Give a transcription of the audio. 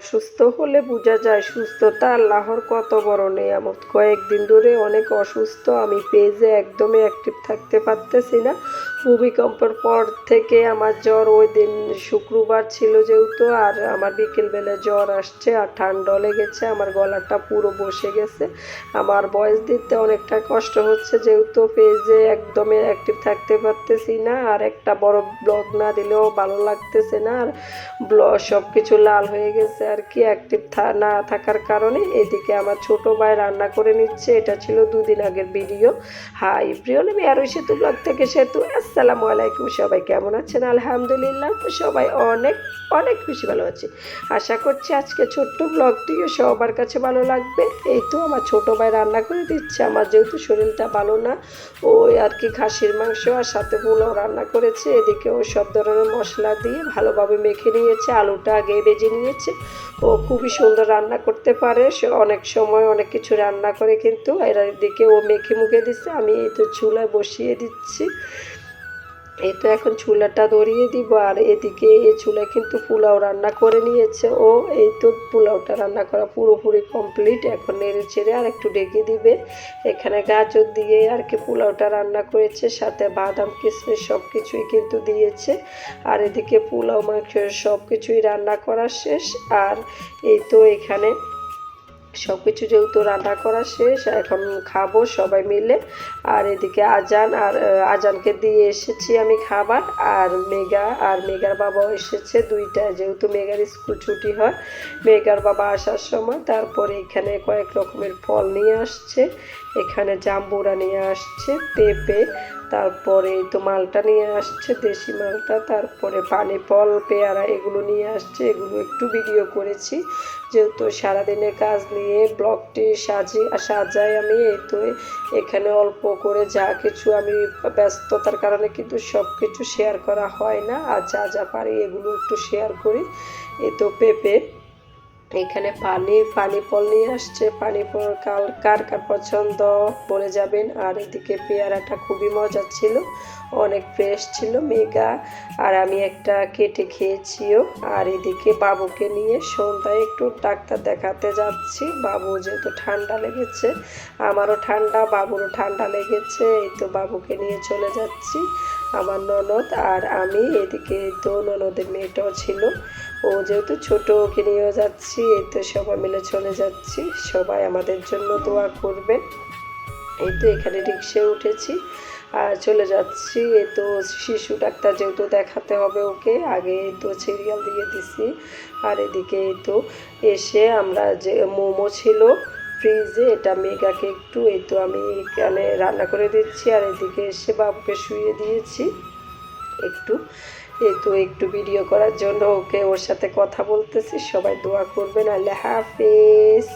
অসুস্থ হলে বোঝা যায় সুস্থতা আল্লাহর কত বড় নেয়ামত। কয়েকদিন ধরে অনেক অসুস্থ, আমি পেজে একদমই অ্যাক্টিভ থাকতে পারতেছি না। ভূমিকম্পের পর থেকে আমার জ্বর ওই দিন শুক্রবার ছিল যেহেতু, আর আমার বিকেলবেলা জ্বর আসছে আর ঠান্ডা লেগেছে, আমার গলাটা পুরো বসে গেছে। আমার বয়স দিতে অনেকটা কষ্ট হচ্ছে যেহেতু পেজে একদমই অ্যাক্টিভ থাকতে পারতেছি না, আর একটা বড় ব্লগ না দিলেও ভালো লাগতেছে না, আর ব্লগ সব কিছু লাল হয়ে গেছে। আর কি অ্যাক্টিভ না থাকার কারণে এদিকে আমার ছোট ভাই রান্না করে নিচ্ছে। এটা ছিল দুদিন আগের ভিডিও হাই প্রিয় আরও সেতু ব্লগ থেকে সেতু। আসসালামু আলাইকুম, সবাই কেমন আছেন? আলহামদুলিল্লাহ সবাই অনেক অনেক বেশি ভালো আছি। আশা করছি আজকে ছোট্ট ব্লগটিও সবার কাছে ভালো লাগবে। এই তো আমার ছোট ভাই রান্না করে দিচ্ছে। আমার যেহেতু শরীরটা ভালো না ওই আর কি খাসির মাংস আর সাথে পোলাও রান্না করেছে। এদিকে ও সব ধরনের মশলা দিয়ে ভালোভাবে মেখে নিয়েছে। আলুটা আগে বেজে নিয়েছে। ও খুবই সুন্দর রান্না করতে পারে। সে অনেক সময় অনেক কিছু রান্না করে কিন্তু এর দিকে ও মেখে মুখে দিচ্ছে। আমি এই তো চুলায় বসিয়ে দিচ্ছি। এই তো এখন চুলাটা ধরিয়ে দিব, আর এদিকে এই চুলায় কিন্তু পোলাও রান্না করে নিয়েছে ও। এই তো পোলাওটা রান্না করা পুরোপুরি কমপ্লিট, এখন নেড়ে ছেড়ে আর একটু ডেকে দিবে। এখানে গাজর দিয়ে আর কি পোলাওটা রান্না করেছে, সাথে বাদাম কিশমিশ সব কিছুই কিন্তু দিয়েছে। আর এদিকে পোলাও মাংস সব কিছুই রান্না করা শেষ। আর এই তো এখানে সব কিছু যেহেতু রান্না করা শেষ, এখন খাব সবাই মিলে। আর এদিকে আজান, আর আজানকে দিয়ে এসেছি আমি খাবার। আর মেগা আর মেগার বাবাও এসেছে দুইটা যেহেতু মেগার স্কুল ছুটি হয়। মেগার বাবা আসার সময় তারপরে এখানে কয়েক রকমের ফল নিয়ে আসছে। এখানে জাম্বুরা নিয়ে আসছে, পেঁপে তারপরে তো মালটা নিয়ে আসছে, দেশি মালটা, তারপরে পানি, ফল, পেয়ারা এগুলো নিয়ে আসছে, এগুলো একটু ভিডিও করেছি। যেহেতু সারাদিনের কাজ নিয়ে ব্লগটি সাজি, সাজাই আমি এই তো এখানে অল্প করে যা কিছু আমি ব্যস্ততার কারণে কিন্তু সব কিছু শেয়ার করা হয় না, আর যা যা পারি এগুলো একটু শেয়ার করি। এই তো পেঁপে এখানে পানি পানি ফল নিয়ে আসছে। পানি ফল কার কার পছন্দ বলে যাবেন। আর এদিকে পেয়ারাটা খুবই মজা ছিল। অনেক ফ্রেশ ছিল মেগা আর আমি একটা কেটে খেয়েছিও। আর এদিকে বাবুকে নিয়ে সন্ধ্যায় একটু ডাক্তার দেখাতে যাচ্ছি। বাবু যেহেতু ঠান্ডা লেগেছে, আমারও ঠান্ডা, বাবুরও ঠান্ডা লেগেছে, এই তো বাবুকে নিয়ে চলে যাচ্ছি, আমার ননদ আর আমি। এদিকে তো ননদের মেয়েটাও ছিল, ও যেহেতু ছোট, ওকে নিয়েও যাচ্ছি, এই তো সবাই মিলে চলে যাচ্ছি, সবাই আমাদের জন্য দোয়া করবে। এই তো এখানে রিক্সায় উঠেছি আর চলে যাচ্ছি। এ তো শিশু ডাক্তার যেহেতু দেখাতে হবে ওকে, আগে তো সিরিয়াল দিয়ে দিছি। আর এদিকে তো এসে আমরা যে মোমো ছিল ফ্রিজে এটা মেগাকে একটু এই তো আমি এখানে রান্না করে দিচ্ছি। আর এদিকে এসে বাবুকে শুয়ে দিয়েছি একটু। এই তো একটু ভিডিও করার জন্য ওকে ওর সাথে কথা বলতেছি। সবাই দোয়া করবেন। আল্লাহ হাফেজ।